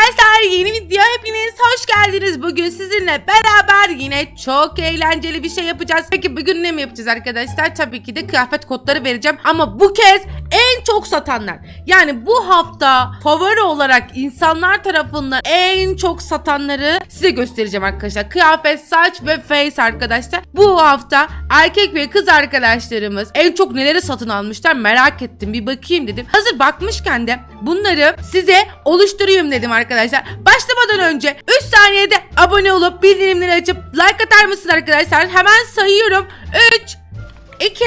arkadaşlar yeni hepiniz hoş geldiniz. Bugün sizinle beraber yine çok eğlenceli bir şey yapacağız. Peki bugün ne mi yapacağız arkadaşlar? Tabii ki de kıyafet kodları vereceğim. Ama bu kez en çok satanlar. Yani bu hafta favori olarak insanlar tarafından en çok satanları size göstereceğim arkadaşlar. Kıyafet, saç ve face arkadaşlar. Bu hafta erkek ve kız arkadaşlarımız en çok neleri satın almışlar merak ettim. Bir bakayım dedim. Hazır bakmışken de bunları size oluşturayım dedim arkadaşlar. Başlamadan önce 3 saniyede abone olup bildirimleri açıp like atar mısınız arkadaşlar? Hemen sayıyorum. 3 2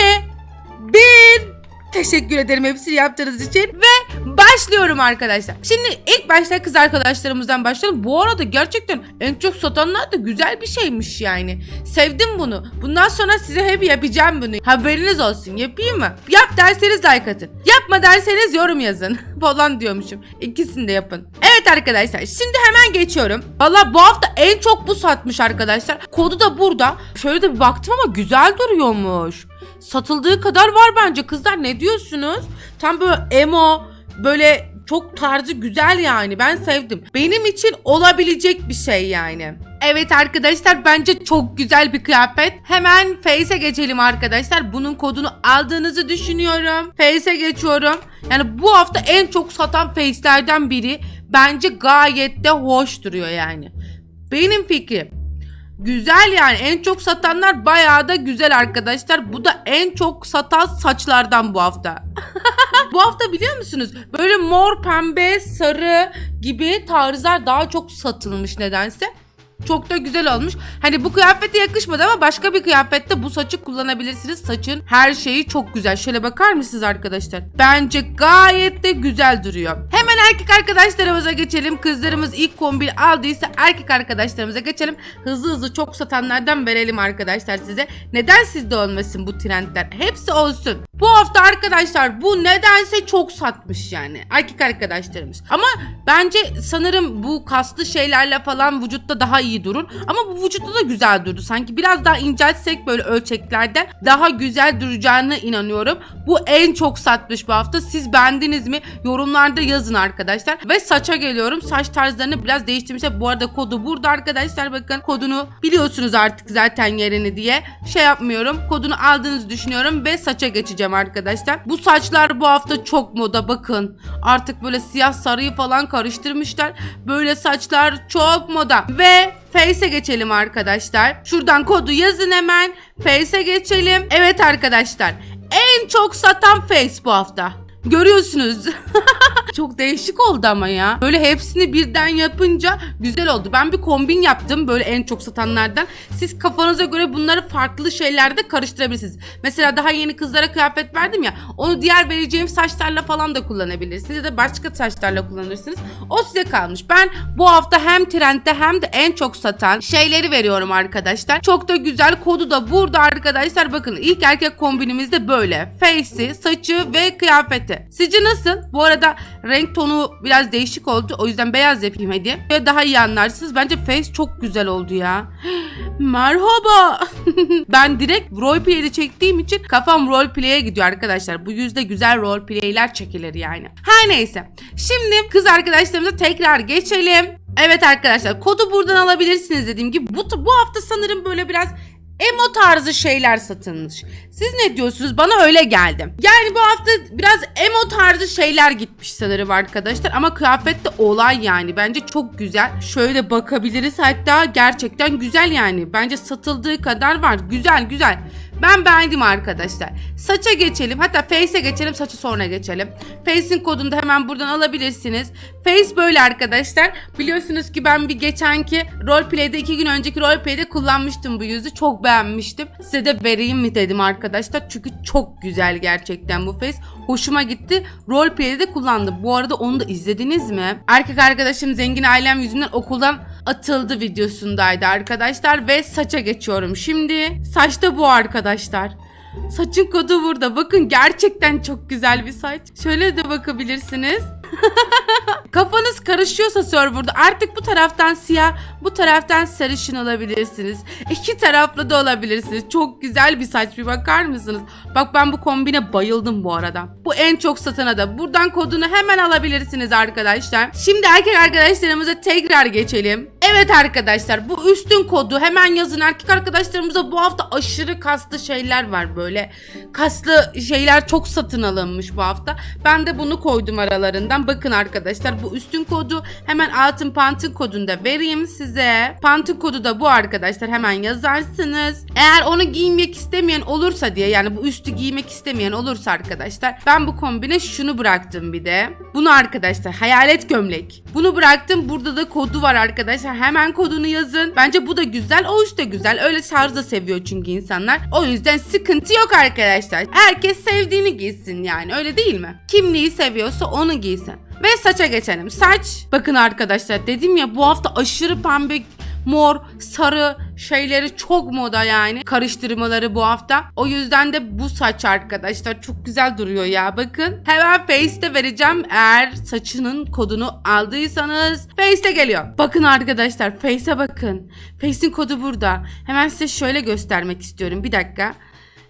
1 Teşekkür ederim hepsini yaptığınız için ve başlıyorum arkadaşlar. Şimdi ilk başta kız arkadaşlarımızdan başlayalım. Bu arada gerçekten en çok satanlar da güzel bir şeymiş yani. Sevdim bunu. Bundan sonra size hep yapacağım bunu. Haberiniz olsun. Yapayım mı? Yap derseniz like atın. Yapma derseniz yorum yazın. Falan diyormuşum. İkisini de yapın. Evet arkadaşlar şimdi hemen geçiyorum. Valla bu hafta en çok bu satmış arkadaşlar. Kodu da burada. Şöyle de bir baktım ama güzel duruyormuş. Satıldığı kadar var bence kızlar ne diyorsunuz? Tam böyle emo böyle çok tarzı güzel yani ben sevdim. Benim için olabilecek bir şey yani. Evet arkadaşlar bence çok güzel bir kıyafet. Hemen Face'e geçelim arkadaşlar. Bunun kodunu aldığınızı düşünüyorum. Face'e geçiyorum. Yani bu hafta en çok satan Face'lerden biri. Bence gayet de hoş duruyor yani. Benim fikrim. Güzel yani en çok satanlar bayağı da güzel arkadaşlar. Bu da en çok satan saçlardan bu hafta. bu hafta biliyor musunuz? Böyle mor, pembe, sarı gibi tarzlar daha çok satılmış nedense. Çok da güzel olmuş. Hani bu kıyafete yakışmadı ama başka bir kıyafette bu saçı kullanabilirsiniz. Saçın her şeyi çok güzel. Şöyle bakar mısınız arkadaşlar? Bence gayet de güzel duruyor. Hemen erkek arkadaşlarımıza geçelim. Kızlarımız ilk kombin aldıysa erkek arkadaşlarımıza geçelim. Hızlı hızlı çok satanlardan verelim arkadaşlar size. Neden sizde olmasın bu trendler? Hepsi olsun. Bu hafta arkadaşlar bu nedense çok satmış yani. Erkek arkadaşlarımız. Ama bence sanırım bu kaslı şeylerle falan vücutta daha iyi durur. Ama bu vücutta da güzel durdu. Sanki biraz daha inceltsek böyle ölçeklerde daha güzel duracağına inanıyorum. Bu en çok satmış bu hafta. Siz beğendiniz mi? Yorumlarda yazın arkadaşlar. Ve saça geliyorum. Saç tarzlarını biraz değiştirmişler. Bu arada kodu burada arkadaşlar. Bakın kodunu biliyorsunuz artık zaten yerini diye. Şey yapmıyorum. Kodunu aldığınızı düşünüyorum ve saça geçeceğim arkadaşlar. Bu saçlar bu hafta çok moda bakın. Artık böyle siyah sarıyı falan karıştırmışlar. Böyle saçlar çok moda. Ve Face'e geçelim arkadaşlar. Şuradan kodu yazın hemen. Face'e geçelim. Evet arkadaşlar. En çok satan Face bu hafta. Görüyorsunuz. Çok değişik oldu ama ya. Böyle hepsini birden yapınca güzel oldu. Ben bir kombin yaptım böyle en çok satanlardan. Siz kafanıza göre bunları farklı şeylerde karıştırabilirsiniz. Mesela daha yeni kızlara kıyafet verdim ya. Onu diğer vereceğim saçlarla falan da kullanabilirsiniz. Ya da başka saçlarla kullanırsınız. O size kalmış. Ben bu hafta hem trendde hem de en çok satan şeyleri veriyorum arkadaşlar. Çok da güzel. Kodu da burada arkadaşlar. Bakın ilk erkek kombinimiz de böyle. Face'i, saçı ve kıyafeti. Sizce nasıl? Bu arada renk tonu biraz değişik oldu. O yüzden beyaz yapayım hadi. Ve daha iyi anlarsınız. Bence face çok güzel oldu ya. Merhaba. ben direkt roleplay'de çektiğim için kafam roleplay'e gidiyor arkadaşlar. Bu yüzde güzel roleplay'ler çekilir yani. Her neyse. Şimdi kız arkadaşlarımıza tekrar geçelim. Evet arkadaşlar kodu buradan alabilirsiniz dediğim gibi. Bu, bu hafta sanırım böyle biraz emo tarzı şeyler satılmış. Siz ne diyorsunuz? Bana öyle geldi. Yani bu hafta biraz emo tarzı şeyler gitmiş sanırım arkadaşlar. Ama kıyafette olay yani. Bence çok güzel. Şöyle bakabiliriz hatta gerçekten güzel yani. Bence satıldığı kadar var. Güzel güzel. Ben beğendim arkadaşlar. Saça geçelim. Hatta Face'e geçelim. Saçı sonra geçelim. Face'in kodunu da hemen buradan alabilirsiniz. Face böyle arkadaşlar. Biliyorsunuz ki ben bir geçenki roleplay'de iki gün önceki roleplay'de kullanmıştım bu yüzü. Çok beğenmiştim. Size de vereyim mi dedim arkadaşlar. Çünkü çok güzel gerçekten bu face. Hoşuma gitti. Roleplay'de de kullandım. Bu arada onu da izlediniz mi? Erkek arkadaşım zengin ailem yüzünden okuldan atıldı videosundaydı arkadaşlar ve saça geçiyorum. Şimdi saçta bu arkadaşlar. Saçın kodu burada. Bakın gerçekten çok güzel bir saç. Şöyle de bakabilirsiniz. Kafanız karışıyorsa serverda artık bu taraftan siyah, bu taraftan sarışın olabilirsiniz. İki taraflı da olabilirsiniz. Çok güzel bir saç bir bakar mısınız? Bak ben bu kombine bayıldım bu arada. Bu en çok satana da. Buradan kodunu hemen alabilirsiniz arkadaşlar. Şimdi erkek arkadaşlarımıza tekrar geçelim. Evet arkadaşlar bu üstün kodu hemen yazın. Erkek arkadaşlarımıza bu hafta aşırı kaslı şeyler var böyle. Kaslı şeyler çok satın alınmış bu hafta. Ben de bunu koydum aralarından. Bakın arkadaşlar bu üstün kodu hemen altın pantın kodunu da vereyim size. Pantın kodu da bu arkadaşlar hemen yazarsınız. Eğer onu giymek istemeyen olursa diye yani bu üstü giymek istemeyen olursa arkadaşlar ben bu kombine şunu bıraktım bir de. Bunu arkadaşlar hayalet gömlek. Bunu bıraktım. Burada da kodu var arkadaşlar. Hemen kodunu yazın. Bence bu da güzel. O üst de güzel. Öyle tarz da seviyor çünkü insanlar. O yüzden sıkıntı yok arkadaşlar. Herkes sevdiğini giysin yani. Öyle değil mi? Kim neyi seviyorsa onu giysin. Ve saça geçelim. Saç. Bakın arkadaşlar dedim ya bu hafta aşırı pembe mor, sarı şeyleri çok moda yani. Karıştırmaları bu hafta. O yüzden de bu saç arkadaşlar çok güzel duruyor ya. Bakın. Hemen Face'te vereceğim. Eğer saçının kodunu aldıysanız Face'te geliyor. Bakın arkadaşlar Face'e bakın. Face'in kodu burada. Hemen size şöyle göstermek istiyorum. Bir dakika.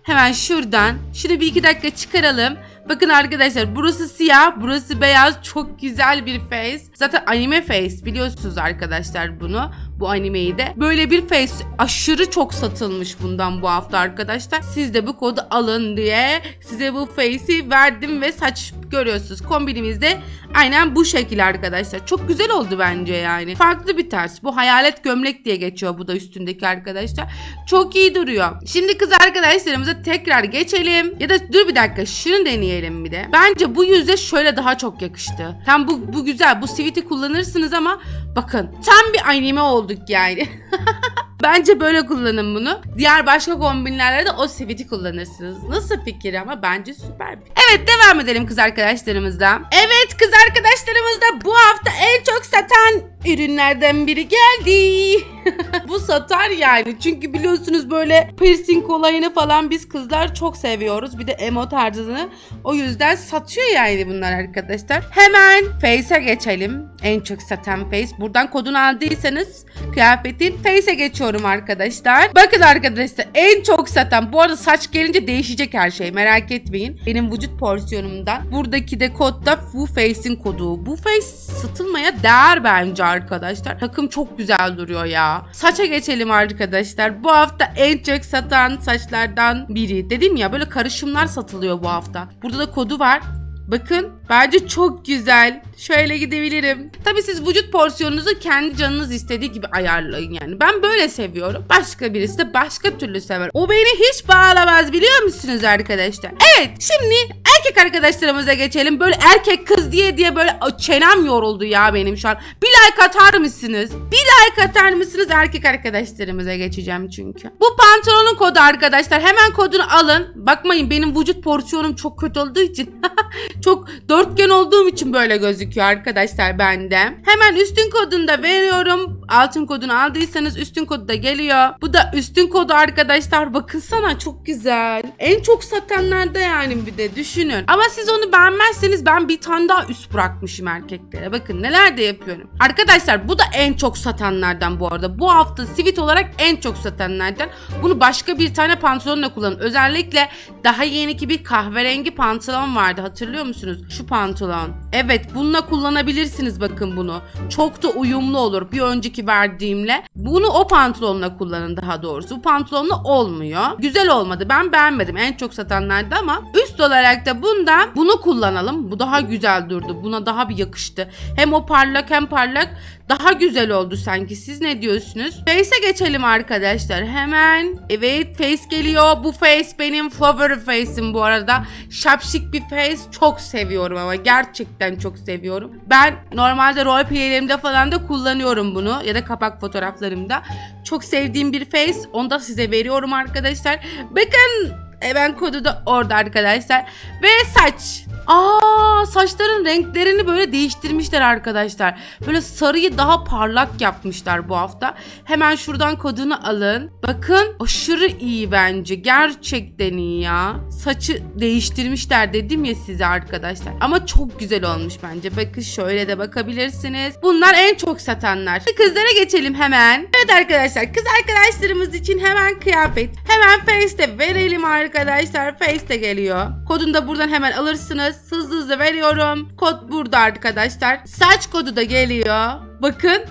Hemen şuradan. Şunu bir iki dakika çıkaralım. Bakın arkadaşlar burası siyah, burası beyaz. Çok güzel bir face. Zaten anime face biliyorsunuz arkadaşlar bunu. Bu animeyi de. Böyle bir face aşırı çok satılmış bundan bu hafta arkadaşlar. Siz de bu kodu alın diye size bu face'i verdim ve saç görüyorsunuz. Kombinimizde aynen bu şekil arkadaşlar. Çok güzel oldu bence yani. Farklı bir tarz. Bu hayalet gömlek diye geçiyor bu da üstündeki arkadaşlar. Çok iyi duruyor. Şimdi kız arkadaşlarımıza tekrar geçelim. Ya da dur bir dakika şunu deneyelim bir de. Bence bu yüze şöyle daha çok yakıştı. Tam bu, bu güzel. Bu siviti kullanırsınız ama bakın tam bir anime olduk yani. Bence böyle kullanın bunu. Diğer başka kombinlerle de o siviti kullanırsınız. Nasıl fikir ama bence süper. Evet devam edelim kız arkadaşlarımızla. Evet kız arkadaşlarımızda bu hafta en çok satan ürünlerden biri geldi. bu satar yani. Çünkü biliyorsunuz böyle piercing olayını falan biz kızlar çok seviyoruz. Bir de emo tarzını. O yüzden satıyor yani bunlar arkadaşlar. Hemen Face'e geçelim. En çok satan Face. Buradan kodunu aldıysanız kıyafetin Face'e geçiyorum arkadaşlar. Bakın arkadaşlar en çok satan. Bu arada saç gelince değişecek her şey. Merak etmeyin. Benim vücut porsiyonumdan. Buradaki de kodda bu Face'in kodu. Bu Face satılmaya değer bence arkadaşlar. Takım çok güzel duruyor ya. Saça geçelim arkadaşlar. Bu hafta en çok satan saçlardan biri. Dedim ya böyle karışımlar satılıyor bu hafta. Burada da kodu var. Bakın bence çok güzel. Şöyle gidebilirim. Tabii siz vücut porsiyonunuzu kendi canınız istediği gibi ayarlayın yani. Ben böyle seviyorum. Başka birisi de başka türlü sever. O beni hiç bağlamaz biliyor musunuz arkadaşlar? Evet şimdi erkek arkadaşlarımıza geçelim. Böyle erkek kız diye diye böyle çenem yoruldu ya benim şu an. Bir like atar mısınız? Bir like atar mısınız? Erkek arkadaşlarımıza geçeceğim çünkü. Bu pantolonun kodu arkadaşlar. Hemen kodunu alın. Bakmayın benim vücut porsiyonum çok kötü olduğu için. çok dörtgen olduğum için böyle gözüküyor arkadaşlar bende. Hemen üstün kodunu da veriyorum. Altın kodunu aldıysanız üstün kodu da geliyor. Bu da üstün kodu arkadaşlar. Bakınsana çok güzel. En çok satanlarda yani bir de düşünün. Ama siz onu beğenmezseniz ben bir tane daha üst bırakmışım erkeklere. Bakın neler de yapıyorum. Arkadaşlar bu da en çok satanlardan bu arada. Bu hafta sivit olarak en çok satanlardan. Bunu başka bir tane pantolonla kullanın. Özellikle daha yeniki bir kahverengi pantolon vardı. Hatırlıyor musunuz? Şu pantolon. Evet bununla kullanabilirsiniz bakın bunu. Çok da uyumlu olur. Bir önceki verdiğimle. Bunu o pantolonla kullanın daha doğrusu. Bu pantolonla olmuyor. Güzel olmadı. Ben beğenmedim. En çok satanlardı ama üst olarak da bundan bunu kullanalım. Bu daha güzel durdu. Buna daha bir yakıştı. Hem o parlak hem parlak daha güzel oldu sanki. Siz ne diyorsunuz? Face'e geçelim arkadaşlar. Hemen. Evet face geliyor. Bu face benim favori face'im bu arada. Şapşik bir face. Çok seviyorum ama gerçekten çok seviyorum. Ben normalde roleplaylerimde falan da kullanıyorum bunu. Ya da kapak fotoğraflarımda. Çok sevdiğim bir face. Onu da size veriyorum arkadaşlar. Bakın Hemen kodu da orada arkadaşlar. Ve saç. Aa saçların renklerini böyle değiştirmişler arkadaşlar. Böyle sarıyı daha parlak yapmışlar bu hafta. Hemen şuradan kodunu alın. Bakın aşırı iyi bence. Gerçekten iyi ya. Saçı değiştirmişler dedim ya size arkadaşlar. Ama çok güzel olmuş bence. Bakın şöyle de bakabilirsiniz. Bunlar en çok satanlar. Kızlara geçelim hemen. Evet arkadaşlar kız arkadaşlarımız için hemen kıyafet. Hemen Face'te verelim arkadaşlar. Face'te geliyor. Kodunu da buradan hemen alırsınız. Hızlı hızlı veriyorum. Kod burada arkadaşlar. Saç kodu da geliyor. Bakın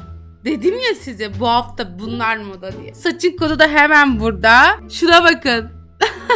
Dedim ya size bu hafta bunlar moda diye. Saçın kodu da hemen burada. Şuna bakın.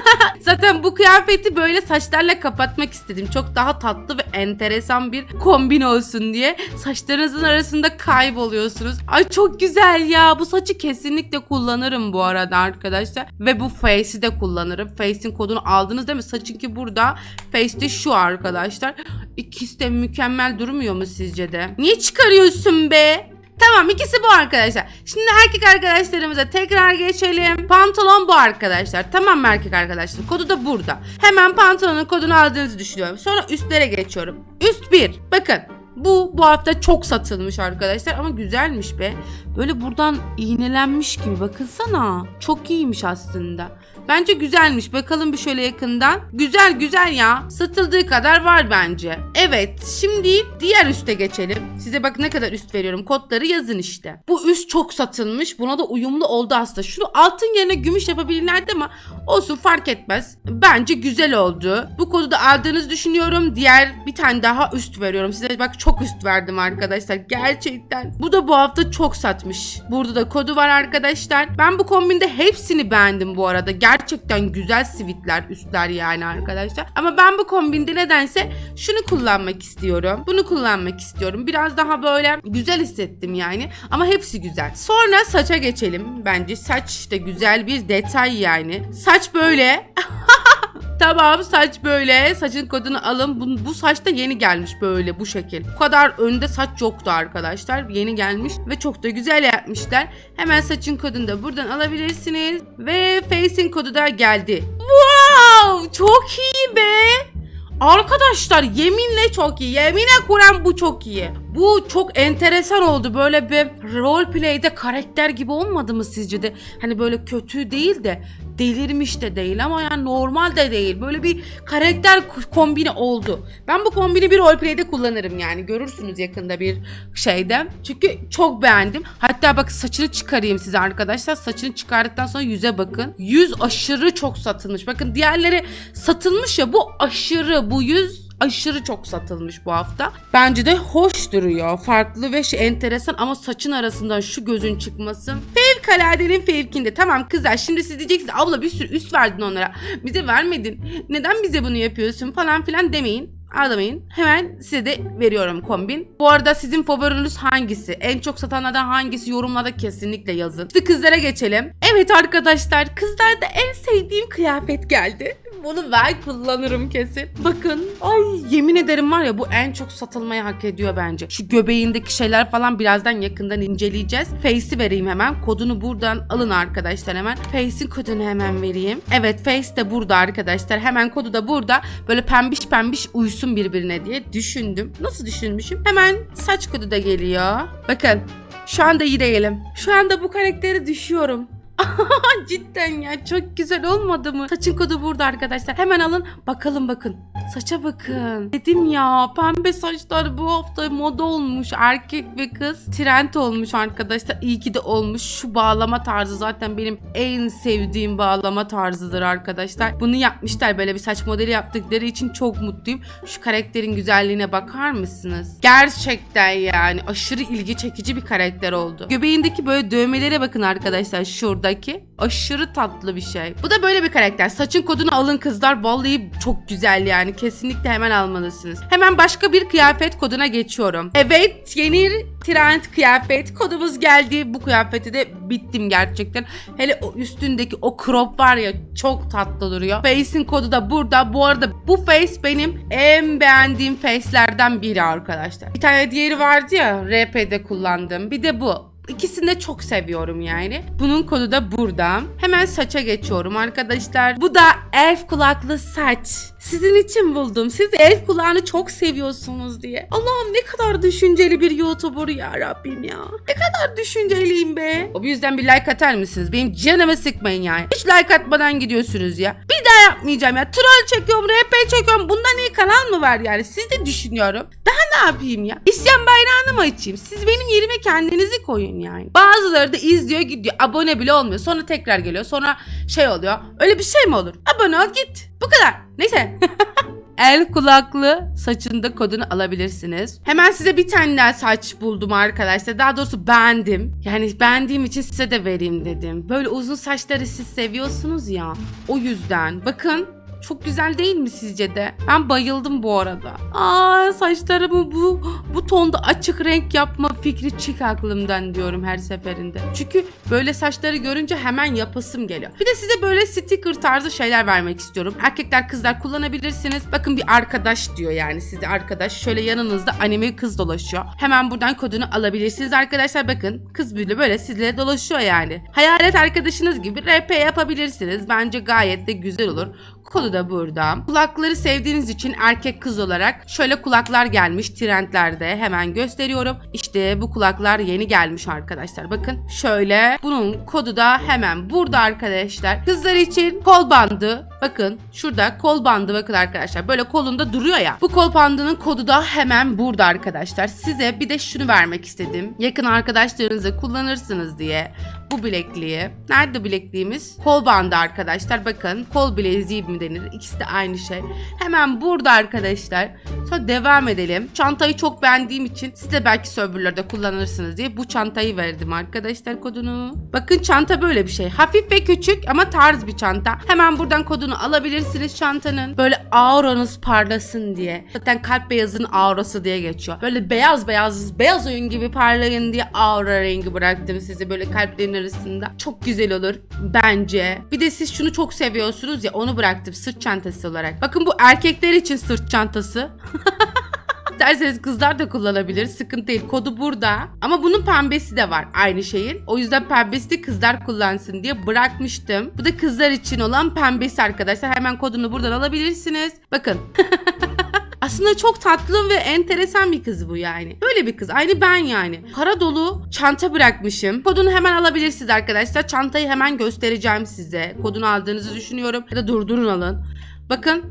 Zaten bu kıyafeti böyle saçlarla kapatmak istedim. Çok daha tatlı ve enteresan bir kombin olsun diye. Saçlarınızın arasında kayboluyorsunuz. Ay çok güzel ya. Bu saçı kesinlikle kullanırım bu arada arkadaşlar. Ve bu face'i de kullanırım. Face'in kodunu aldınız değil mi? Saçınki burada. Face de şu arkadaşlar. İkisi de mükemmel durmuyor mu sizce de? Niye çıkarıyorsun be? Tamam ikisi bu arkadaşlar. Şimdi erkek arkadaşlarımıza tekrar geçelim. Pantolon bu arkadaşlar. Tamam mı erkek arkadaşlar? Kodu da burada. Hemen pantolonun kodunu aldığınızı düşünüyorum. Sonra üstlere geçiyorum. Üst 1. Bakın. Bu bu hafta çok satılmış arkadaşlar ama güzelmiş be. Böyle buradan iğnelenmiş gibi bakınsana. Çok iyiymiş aslında. Bence güzelmiş. Bakalım bir şöyle yakından. Güzel güzel ya. Satıldığı kadar var bence. Evet şimdi diğer üste geçelim. Size bak ne kadar üst veriyorum. Kodları yazın işte. Bu üst çok satılmış. Buna da uyumlu oldu aslında. Şunu altın yerine gümüş yapabilirlerdi ama olsun fark etmez. Bence güzel oldu. Bu kodu da aldığınızı düşünüyorum. Diğer bir tane daha üst veriyorum. Size bak çok üst verdim arkadaşlar. Gerçekten. Bu da bu hafta çok satmış. Burada da kodu var arkadaşlar. Ben bu kombinde hepsini beğendim bu arada. Gerçekten güzel sivitler üstler yani arkadaşlar. Ama ben bu kombinde nedense şunu kullanmak istiyorum. Bunu kullanmak istiyorum. Biraz daha böyle güzel hissettim yani. Ama hepsi güzel. Sonra saça geçelim. Bence saç da güzel bir detay yani. Saç böyle. Tamam saç böyle. Saçın kodunu alın. Bu, bu saç da yeni gelmiş böyle bu şekil. Bu kadar önde saç yoktu arkadaşlar. Yeni gelmiş ve çok da güzel yapmışlar. Hemen saçın kodunu da buradan alabilirsiniz. Ve face'in kodu da geldi. Wow! Çok iyi be. Arkadaşlar yeminle çok iyi. Yemine kuran bu çok iyi. Bu çok enteresan oldu. Böyle bir roleplay'de karakter gibi olmadı mı sizce de? Hani böyle kötü değil de delirmiş de değil ama yani normal de değil. Böyle bir karakter kombini oldu. Ben bu kombini bir roleplay'de kullanırım yani. Görürsünüz yakında bir şeyde. Çünkü çok beğendim. Hatta bak saçını çıkarayım size arkadaşlar. Saçını çıkardıktan sonra yüze bakın. Yüz aşırı çok satılmış. Bakın diğerleri satılmış ya bu aşırı bu yüz aşırı çok satılmış bu hafta. Bence de hoş duruyor. Farklı ve şey enteresan ama saçın arasından şu gözün çıkması. Fevkaladenin fevkinde. Tamam kızlar şimdi siz diyeceksiniz abla bir sürü üst verdin onlara. Bize vermedin. Neden bize bunu yapıyorsun falan filan demeyin. Ağlamayın. Hemen size de veriyorum kombin. Bu arada sizin favoriniz hangisi? En çok satanlardan hangisi? Yorumlarda kesinlikle yazın. Şimdi kızlara geçelim. Evet arkadaşlar kızlarda en sevdiğim kıyafet geldi. Bunu ben kullanırım kesin. Bakın. Ay yemin ederim var ya bu en çok satılmayı hak ediyor bence. Şu göbeğindeki şeyler falan birazdan yakından inceleyeceğiz. Face'i vereyim hemen. Kodunu buradan alın arkadaşlar hemen. Face'in kodunu hemen vereyim. Evet Face de burada arkadaşlar. Hemen kodu da burada. Böyle pembiş pembiş uysun birbirine diye düşündüm. Nasıl düşünmüşüm? Hemen saç kodu da geliyor. Bakın. Şu anda iyi. Şu anda bu karakteri düşüyorum. Cidden ya çok güzel olmadı mı? Saçın kodu burada arkadaşlar. Hemen alın. Bakalım bakın. Saça bakın. Dedim ya pembe saçlar bu hafta moda olmuş. Erkek ve kız trend olmuş arkadaşlar. İyi ki de olmuş. Şu bağlama tarzı zaten benim en sevdiğim bağlama tarzıdır arkadaşlar. Bunu yapmışlar böyle bir saç modeli yaptıkları için çok mutluyum. Şu karakterin güzelliğine bakar mısınız? Gerçekten yani aşırı ilgi çekici bir karakter oldu. Göbeğindeki böyle dövmelere bakın arkadaşlar şuradaki. Aşırı tatlı bir şey. Bu da böyle bir karakter. Saçın kodunu alın kızlar. Vallahi çok güzel yani. Kesinlikle hemen almalısınız. Hemen başka bir kıyafet koduna geçiyorum. Evet yeni trend kıyafet kodumuz geldi. Bu kıyafeti de bittim gerçekten. Hele o üstündeki o crop var ya çok tatlı duruyor. Face'in kodu da burada. Bu arada bu face benim en beğendiğim face'lerden biri arkadaşlar. Bir tane diğeri vardı ya RP'de kullandığım. Bir de bu. İkisini de çok seviyorum yani. Bunun kodu da burada. Hemen saça geçiyorum arkadaşlar. Bu da elf kulaklı saç. Sizin için buldum. Siz elf kulağını çok seviyorsunuz diye. Allah'ım ne kadar düşünceli bir YouTuber ya Rabbim ya. Ne kadar düşünceliyim be. O yüzden bir like atar mısınız? Benim canımı sıkmayın yani. Hiç like atmadan gidiyorsunuz ya. Bir daha yapmayacağım ya. Troll çekiyorum, RP çekiyorum. Bundan iyi kanal mı var yani? Siz de düşünüyorum. Daha ne yapayım ya? İsyan bayrağını mı açayım? Siz benim yerime kendinizi koyun yani. Bazıları da izliyor gidiyor. Abone bile olmuyor. Sonra tekrar geliyor. Sonra şey oluyor. Öyle bir şey mi olur? Abone ol git. Bu kadar. Neyse. El kulaklı saçında kodunu alabilirsiniz. Hemen size bir tane daha saç buldum arkadaşlar. Daha doğrusu beğendim. Yani beğendiğim için size de vereyim dedim. Böyle uzun saçları siz seviyorsunuz ya. O yüzden. Bakın çok güzel değil mi sizce de? Ben bayıldım bu arada. Aa saçlarımı bu bu tonda açık renk yapma fikri çık aklımdan diyorum her seferinde. Çünkü böyle saçları görünce hemen yapasım geliyor. Bir de size böyle sticker tarzı şeyler vermek istiyorum. Erkekler kızlar kullanabilirsiniz. Bakın bir arkadaş diyor yani size arkadaş. Şöyle yanınızda anime kız dolaşıyor. Hemen buradan kodunu alabilirsiniz arkadaşlar. Bakın kız böyle böyle sizle dolaşıyor yani. Hayalet arkadaşınız gibi RP yapabilirsiniz. Bence gayet de güzel olur. Kodu da burada. Kulakları sevdiğiniz için erkek kız olarak şöyle kulaklar gelmiş trendlerde hemen gösteriyorum. İşte bu kulaklar yeni gelmiş arkadaşlar. Bakın şöyle bunun kodu da hemen burada arkadaşlar. Kızlar için kol bandı. Bakın şurada kol bandı bakın arkadaşlar. Böyle kolunda duruyor ya. Bu kol bandının kodu da hemen burada arkadaşlar. Size bir de şunu vermek istedim. Yakın arkadaşlarınızla kullanırsınız diye bu bilekliği. Nerede bilekliğimiz? Kol bandı arkadaşlar. Bakın kol bileziği mi denir? İkisi de aynı şey. Hemen burada arkadaşlar. Sonra devam edelim. Çantayı çok beğendiğim için siz de belki serverlarda kullanırsınız diye bu çantayı verdim arkadaşlar kodunu. Bakın çanta böyle bir şey. Hafif ve küçük ama tarz bir çanta. Hemen buradan kodunu alabilirsiniz çantanın. Böyle auranız parlasın diye. Zaten kalp beyazın aurası diye geçiyor. Böyle beyaz beyaz beyaz oyun gibi parlayın diye aura rengi bıraktım size böyle kalplerin arasında. Çok güzel olur bence. Bir de siz şunu çok seviyorsunuz ya onu bıraktım sırt çantası olarak. Bakın bu erkekler için sırt çantası. Derseniz kızlar da kullanabilir. Sıkıntı değil. Kodu burada. Ama bunun pembesi de var aynı şeyin. O yüzden pembesi de kızlar kullansın diye bırakmıştım. Bu da kızlar için olan pembesi arkadaşlar. Hemen kodunu buradan alabilirsiniz. Bakın. Aslında çok tatlı ve enteresan bir kız bu yani. Böyle bir kız. Aynı ben yani. Para dolu çanta bırakmışım. Kodunu hemen alabilirsiniz arkadaşlar. Çantayı hemen göstereceğim size. Kodunu aldığınızı düşünüyorum. Ya da durdurun alın. Bakın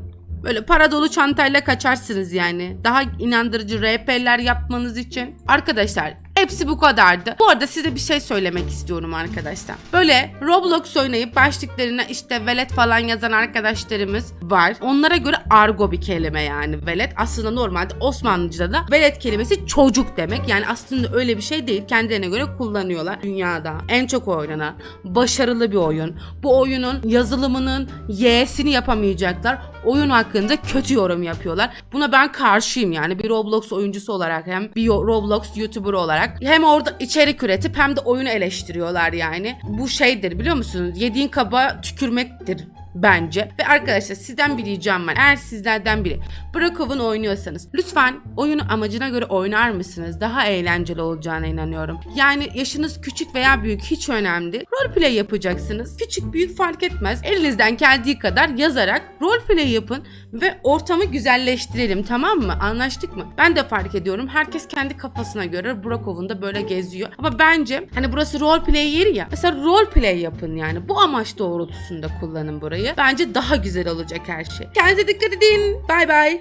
Böyle para dolu çantayla kaçarsınız yani. Daha inandırıcı RP'ler yapmanız için. Arkadaşlar hepsi bu kadardı. Bu arada size bir şey söylemek istiyorum arkadaşlar. Böyle Roblox oynayıp başlıklarına işte velet falan yazan arkadaşlarımız var. Onlara göre argo bir kelime yani velet. Aslında normalde Osmanlıca'da da velet kelimesi çocuk demek. Yani aslında öyle bir şey değil. Kendilerine göre kullanıyorlar. Dünyada en çok oynanan başarılı bir oyun. Bu oyunun yazılımının Y'sini yapamayacaklar. Oyun hakkında kötü yorum yapıyorlar. Buna ben karşıyım yani bir Roblox oyuncusu olarak hem bir Roblox YouTuber olarak hem orada içerik üretip hem de oyunu eleştiriyorlar yani. Bu şeydir biliyor musunuz? Yediğin kaba tükürmektir bence. Ve arkadaşlar sizden bir ricam var. Eğer sizlerden biri Brakov'un oynuyorsanız lütfen oyunu amacına göre oynar mısınız? Daha eğlenceli olacağına inanıyorum. Yani yaşınız küçük veya büyük hiç önemli değil. Roleplay yapacaksınız. Küçük büyük fark etmez. Elinizden geldiği kadar yazarak roleplay yapın ve ortamı güzelleştirelim tamam mı? Anlaştık mı? Ben de fark ediyorum. Herkes kendi kafasına göre Brakov'un da böyle geziyor. Ama bence hani burası roleplay yeri ya. Mesela roleplay yapın yani. Bu amaç doğrultusunda kullanın burayı. Bence daha güzel olacak her şey. Kendinize dikkat edin. Bay bay.